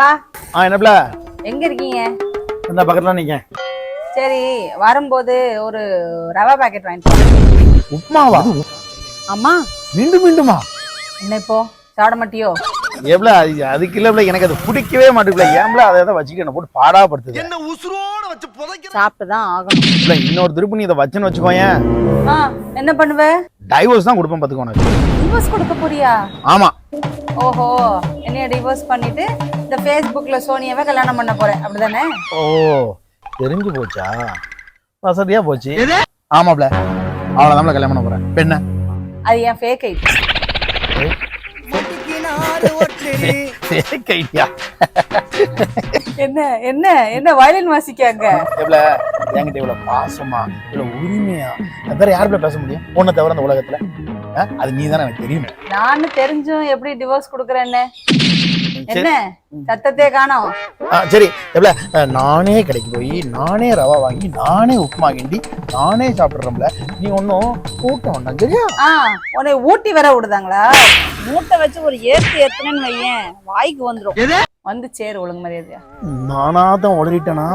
பா ஆ என்னப்ல எங்க இருக்கீங்க? இந்த பக்கத்துல நீங்க சரி வரும்போது ஒரு ரவா பாக்கெட் வாங்கிட்டு வாங்க. உப்மாவா அம்மா. மீண்டும் மீண்டுமா? என்ன இப்போ? சாப்பிட மாட்டியோ? எவ்வளோ அது அதுக்கு இல்லை எனக்கு அது பிடிக்கவே மாட்டேங்குல ஏன்ல அதை தான் வச்சுக்க என்ன போட்டு பாடாப்படுத்துது. என்ன உசுரோட வச்சு புதைக்க சாப்பிட்டு தான் ஆகணும். இல்லை இன்னொரு திருப்பி நீ இதை வச்சுன்னு வச்சுக்கோயேன். என்ன பண்ணுவ? டைவர்ஸ் தான் கொடுப்பேன் பார்த்துக்கோ உனக்கு. டிவோர்ஸ் கொடுக்க போறியா? ஆமாம் ஓஹோ என்னைய டிவோர்ஸ் பண்ணிட்டு இந்த ஃபேஸ்புக்ல சோனியாவை கல்யாணம் பண்ண போறேன். அப்படிதானே? ஓ தெரிஞ்சு போச்சா? வசதியா போச்சு. ஆமாப்ல. அவளை நம்மள கல்யாணம் பண்ண போறேன். பெண்ண. அது என் ஃபேக் ஐடி என்ன என்ன என்ன வயலின் வாசிக்காங்க எவ்வளோ என்கிட்ட இவ்வளோ பாசமா இவ்வளோ உரிமையா? வேற யாருக்குள்ள பேச முடியும்? உன்னை தவிர அந்த உலகத்துல? அது நீ தானே எனக்கு தெரியும். நானும் தெரிஞ்சும் எப்படி டிவோர்ஸ் கொடுக்குறேன்னு? என்ன? சத்தத்தையே காணோம். சரி. எவ்வளோ நானே கடைக்கு போய் நானே ரவா வாங்கி நானே உப்புமா கிண்டி நானே சாப்பிட்றோம்ல. நீ ஒன்றும் கூட்ட வேண்டாம் சரியா? ஆ உன்னை ஊட்டி வர விடுதாங்களா? மூட்டை வச்சு ஒரு ஏத்து ஏத்துனேன்னு வையேன். வாய்க்கு வந்துரும். வந்து சேரு ஒழுங்கு மரியாதையா. நானா தான் உளறிட்டேனா